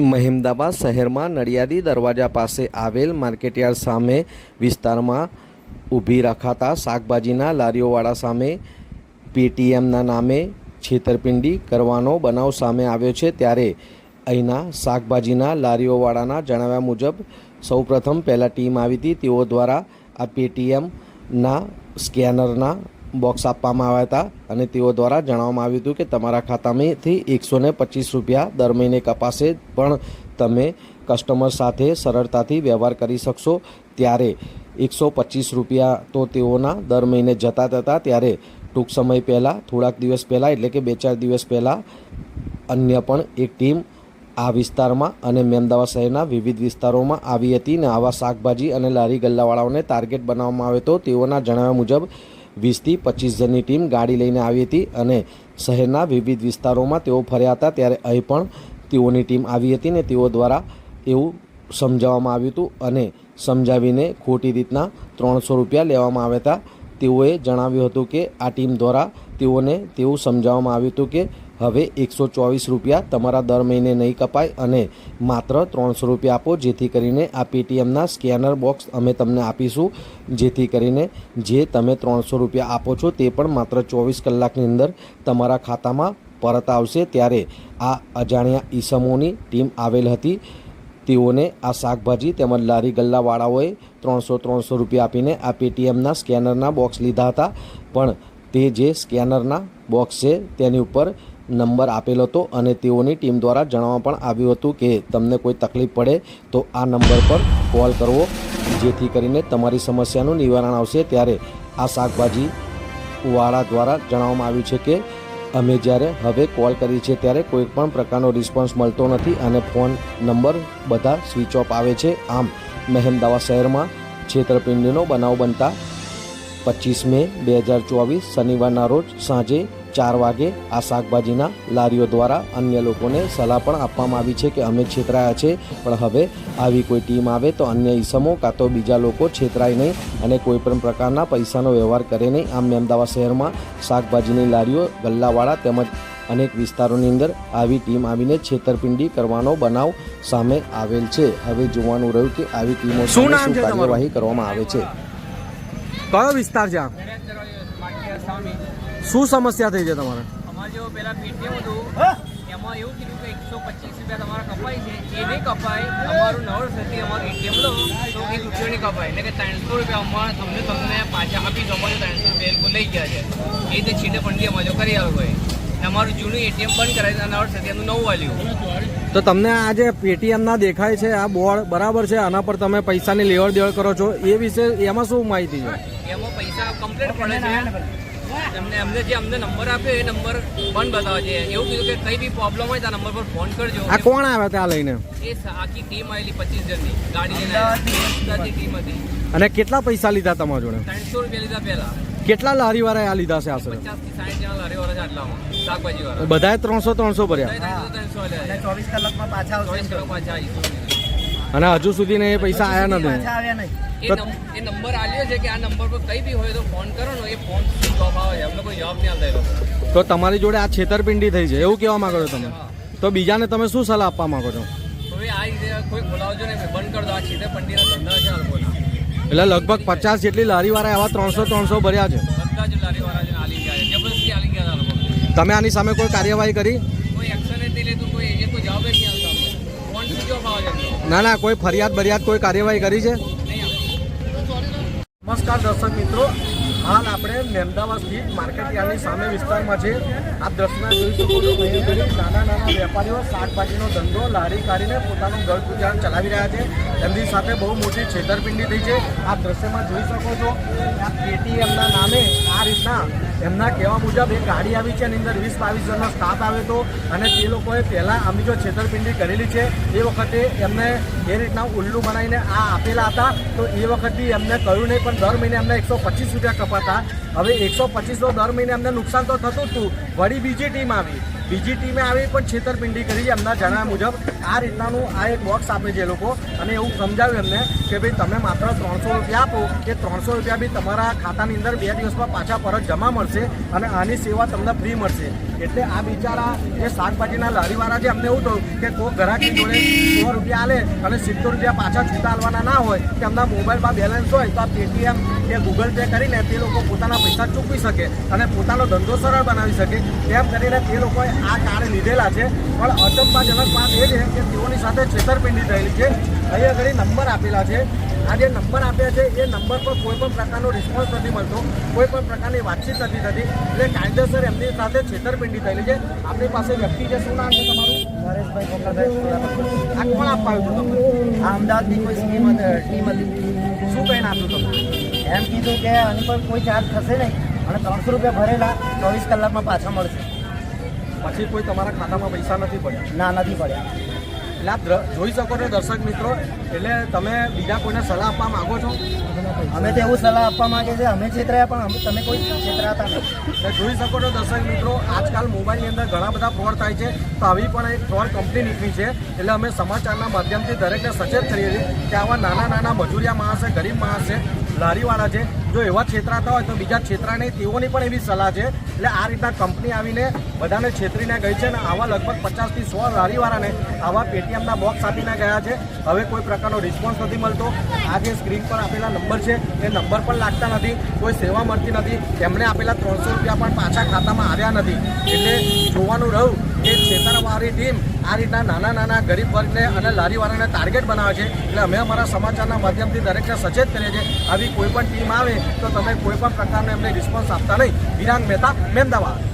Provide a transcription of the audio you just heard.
મહેમદાબાદ શહેરમાં નડિયાદી દરવાજા પાસે આવેલ માર્કેટયાર્ડ સામે વિસ્તારમાં ઊભી રખાતા શાકભાજીના લારીઓવાળા સામે પેટીએમના નામે છેતરપિંડી કરવાનો બનાવ સામે આવ્યો છે. ત્યારે અહીંના શાકભાજીના લારીઓવાળાના જણાવ્યા મુજબ, સૌપ્રથમ પહેલાં ટીમ આવી હતી. તેઓ દ્વારા આ પેટીએમના સ્કેનરના બોક્સ આપવામાં આવ્યા હતા અને તેઓ દ્વારા જણાવવામાં આવ્યું હતું કે તમારા ખાતામાંથી એકસો ને પચીસ રૂપિયા દર મહિને કપાશે પણ તમે કસ્ટમર સાથે સરળતાથી વ્યવહાર કરી શકશો. ત્યારે એકસો પચીસ રૂપિયા તો તેઓના દર મહિને જતા હતા ત્યારે ટૂંક સમય પહેલાં, થોડાક દિવસ પહેલાં એટલે કે બે ચાર દિવસ પહેલાં અન્ય પણ એક ટીમ આ વિસ્તારમાં અને મેમદાવાદ શહેરના વિવિધ વિસ્તારોમાં આવી હતી ને આવા શાકભાજી અને લારી ગલ્લાવાળાઓને ટાર્ગેટ બનાવવામાં આવ્યો હતો તેઓના જણાવ્યા મુજબ વીસથી પચીસ જણની ટીમ ગાડી લઈને આવી હતી અને શહેરના વિવિધ વિસ્તારોમાં તેઓ ફર્યા હતા ત્યારે અહીં પણ તેઓની ટીમ આવી હતી ને તેઓ દ્વારા એવું સમજાવવામાં આવ્યું હતું અને સમજાવીને ખોટી રીતના ત્રણસો રૂપિયા લેવામાં આવ્યા હતા. તેઓએ જણાવ્યું હતું કે આ ટીમ દ્વારા તેઓને તેવું સમજાવવામાં આવ્યું હતું કે હવે એકસો ચોવીસ રૂપિયા તમારા દર મહિને નહીં કપાય અને માત્ર ત્રણસો રૂપિયા આપો, જેથી કરીને આ પેટીએમના સ્કેનર બોક્સ અમે તમને આપીશું. જેથી કરીને જે તમે ત્રણસો રૂપિયા આપો છો તે પણ માત્ર ચોવીસ કલાકની અંદર તમારા ખાતામાં પરત આવશે. ત્યારે આ અજાણ્યા ઈસમોની ટીમ આવેલ હતી. તેઓને આ શાકભાજી તેમજ લારી ગલ્લાવાળાઓએ ત્રણસો ત્રણસો રૂપિયા આપીને આ પેટીએમના સ્કેનરના બોક્સ લીધા હતા. પણ તે જે સ્કેનરના બોક્સ છે તેની ઉપર નંબર આપેલો હતો અને તેઓની ટીમ દ્વારા જણાવવા પણ આવ્યું હતું કે તમને કોઈ તકલીફ પડે તો આ નંબર પર કોલ કરવો, જેથી કરીને તમારી સમસ્યાનું નિવારણ આવશે. ત્યારે આ શાકભાજી વાળા દ્વારા જણાવવામાં આવ્યું છે કે અમે જ્યારે હવે કોલ કરી છે ત્યારે કોઈ પણ પ્રકારનો રિસ્પોન્સ મળતો નથી અને ફોન નંબર બધા સ્વિચ ઓફ આવે છે. આમ મહેમદાવાદ શહેરમાં છેતરપિંડીનો બનાવ બનતા પચીસ મે બે હજાર ચોવીસ શનિવારના રોજ સાંજે ચાર વાગે આ શાકભાજીના લારીઓ દ્વારા અન્ય લોકોને સલાહ પણ આપવામાં આવી છે કે અમે છેતરાયા છે પણ હવે આવી કોઈ ટીમ આવે તો અન્ય ઈસમો કાં તો બીજા લોકો છેતરાય નહીં અને કોઈ પણ પ્રકારના પૈસાનો વ્યવહાર કરે નહીં. આમ અમદાવાદ શહેરમાં શાકભાજીની લારીઓ ગલ્લાવાળા તેમજ અનેક વિસ્તારોની અંદર આવી ટીમ આવીને છેતરપિંડી કરવાનો બનાવ સામે આવેલ છે. હવે જોવાનું રહ્યું કે આવી ટીમો શું? કાર્યવાહી કરવામાં આવે છે. કયો વિસ્તાર છે શું સમસ્યા થઈ છે તમારે? અમારે જો પેલા પેટીએમ હતું એમાં એવું કીધું કે એકસો પચીસ રૂપિયા તમારા કપાય છે. એ નહીં કપાય. અમારું નવર થતી અમારું એટીએમ લો. તો એક રૂપિયો નહીં કપાય. એટલે કે ત્રણસો રૂપિયા અમારે તમને તમને પાછા આપી દો. અમારે ત્રણસો રૂપિયા લઈ ગયા છે. એ રીતે છેડે પંડી અમારે જો કરી આવો કોઈ. ને અમારું જૂનું એટીએમ બંધ કરાવી છે નવર થતી એનું નવું વાલ્યું. તો તમને આ જે પેટીએમ ના દેખાય છે આ બોર્ડ બરાબર છે આના પર તમે પૈસાની લેવડ દેવડ કરો છો. એ વિશે એમાં શું માહિતી છે? એમાં પૈસા કમ્પ્લીટ પડે છે. એમને અમને જે અમને નંબર આપ્યો એ નંબર બંધ બતાવે છે. એવું કીધું કે કઈ બી પ્રોબ્લેમ હોય તો આ નંબર પર ફોન કરજો. આ કોણ આવે ત્યાં લઈને? એ આખી ટીમ આવેલી પચીસ જણની. ગાડી લઈને ટીમ હતી. અને કેટલા પૈસા લીધા તમારા જોડે? ત્રણસો રૂપિયા લીધા પહેલા. કેટલા લારી વાળા આ લીધા છે આશરે? બધાએ ત્રણસો ત્રણસો ભર્યા. ત્રણસો ત્રણસો ચોવીસ કલાકમાં પાછા ચોવીસ કલાક પાછા આવીશું. અને હજુ સુધીને એ પૈસા આવ્યા નથી એ નંબર આલ્યો છે કે આ નંબર પર કઈ બી હોય તો ફોન કરો ને એ ફોન આવે છે. અમને કોઈ જવાબ નહીં આવતા તો તમારી જોડે આ છેતરપિંડી થઈ છે. એવું કહેવા માંગો છો તમે? તો બીજાને તમે શું સલાહ આપવા માંગો છો? હવે આ રીતે કોઈ બોલાવજો ને બંધ કરી દો. આ છેતર પંડીના ધંધા છે આ એટલે લગભગ પચાસ જેટલી લારી વાળા આવા ત્રણસો ત્રણસો ભર્યા છે. બધા જ લારી છે આલી ગયા છે. જબરદસ્તી આલી ગયા છે આ લોકો. તમે આની સામે કોઈ કાર્યવાહી કરી? કોઈ એક્શન નથી લેતું કોઈ એ કોઈ જવાબ નહીં આવતા અમને. ફોન સ્વિચ ઓફ આવે છે એમનો. ના ના, કોઈ ફરિયાદ બરિયાદ, કોઈ કાર્યવાહી કરી છે? નમસ્કાર દર્શક મિત્રો, હાલ આપણે મહેમદાવાદ સ્થિત માર્કેટ યાર્ડની સામે વિસ્તારમાં છે. આપ દ્રશ્યમાં જોઈ શકો છો ઘણી નાના નાના વેપારીઓ શાકભાજીનો ધંધો લારી કાઢીને પોતાનું ઘર ગુજરાન ચલાવી રહ્યા છે. એમની સાથે બહુ મોટી છેતરપિંડી થઈ છે. આપ દ્રશ્યમાં જોઈ શકો છો આ પેટીએમના નામે આ રીતના એમના કહેવા મુજબ એક ગાડી આવી છે એની અંદર વીસ બાવીસ જણનો સ્ટાફ આવ્યો હતો અને તે લોકોએ પહેલાં આમની જો છેતરપિંડી કરેલી છે, એ વખતે એમને એ રીતના ઉલ્લુ બનાવીને આ આપેલા હતા. તો એ વખતથી એમને કહ્યું નહીં, પણ દર મહિને એમને એકસો પચીસ રૂપિયા કપાતા. હવે એકસો પચીસનો દર મહિને એમને નુકસાન તો થતું હતું. વળી બીજી ટીમ આવી. બીજી ટીમે આવી પણ છેતરપિંડી કરી એમના જણાવ્યા મુજબ આ રીતનાનું આ એક બોક્સ આપે છે એ લોકો. અને એવું સમજાવ્યું એમને કે ભાઈ તમે માત્ર ત્રણસો રૂપિયા આપો. કે ત્રણસો રૂપિયા બી તમારા ખાતાની અંદર બે દિવસમાં પાછા પરત જમા મળશે અને આની સેવા તમને ફ્રી મળશે. એટલે આ બિચારા જે શાકભાજીના લારીવાળા છે અમને એવું થયું કે કોઈ ગ્રાહકની જોડે સો રૂપિયા આલે અને સિત્તેર રૂપિયા પાછા છૂટા આલવાના ના હોય કે એમના મોબાઈલમાં બેલેન્સ હોય તો આ પેટીએમ કે ગૂગલ પે કરીને તે લોકો પોતાના પૈસા ચૂકવી શકે અને પોતાનો ધંધો સરળ બનાવી શકે. તેમ કરીને તે લોકોએ આ કાર્ડ લીધેલા છે. પણ અચંબાજનક વાત એ છે કે તેઓની સાથે છેતરપિંડી થયેલી છે. અહીંયા ઘણી નંબર આપેલા છે. આ જે નંબર આપ્યા છે એ નંબર પર કોઈ પણ પ્રકારનો રિસ્પોન્સ નથી મળતો. કોઈ પણ પ્રકારની વાતચીત નથી થતી. એટલે કાયદેસર એમની સાથે છેતરપિંડી થયેલી છે. આપણી પાસે વ્યક્તિ છે શું નામ છે તમારું? નરેશભાઈ ગોપાલભાઈ. આ કોણ આપવા આવ્યું હતું આ અમદાવાદની કોઈ સ્કીમ ટીમ હતી. શું કહીને આપ્યું તમને? એમ કીધું કે આની પર કોઈ ચાર્જ થશે નહીં. અને ત્રણસો રૂપિયા ભરેલા ચોવીસ કલાકમાં પાછા મળશે. પછી કોઈ તમારા ખાતામાં પૈસા નથી પડ્યા? ના નથી પડ્યા. એટલે આપ જોઈ શકો છો દર્શક મિત્રો. એટલે તમે બીજા કોઈને સલાહ આપવા માંગો છો અમે તો એવું સલાહ આપવા માંગે છે, અમે છેતરાયા, પણ તમે કોઈ છેતરાતા નથી. જોઈ શકો છો દર્શક મિત્રો, આજકાલ મોબાઈલની અંદર ઘણા બધા ફ્રોડ થાય છે, તો આવી પણ એક ફ્રોડ કંપની નીકળી છે. એટલે અમે સમાચારના માધ્યમથી દરેકને સચેત કરીએ છીએ કે આવા નાના નાના મજૂરિયા માણસ છે, ગરીબ માણસ છે, લારીવાળા છે, જો એવા છેતરાતા હોય તો બીજા છેતરા નહીં, તેઓની પણ એવી સલાહ છે. એટલે આ રીતના કંપની આવીને બધાને છેતરીને ગઈ છે અને આવા લગભગ પચાસથી સો લારીવાળાને આવા પેટીએમના બોક્સ આપીને ગયા છે. હવે કોઈ પ્રકારનો રિસ્પોન્સ નથી મળતો. આ જે સ્ક્રીન પર આપેલા નંબર છે એ નંબર પણ લાગતા નથી, કોઈ સેવા મળતી નથી. તેમણે આપેલા ત્રણસો રૂપિયા પણ પાછા ખાતામાં આવ્યા નથી. એટલે જોવાનું રહ્યું કે છેતરવાળી ટીમ આ રીતના નાના નાના ગરીબ વર્ગને અને લારીવાળાને ટાર્ગેટ બનાવે છે. એટલે અમે અમારા સમાચારના માધ્યમથી દરેકને સચેત કરીએ છીએ. આવી કોઈ પણ ટીમ આવે તો તમે કોઈ પણ પ્રકારનો એમને રિસ્પોન્સ આપતા નહીં. વિરાંગ મહેતા મહેમદાવાદ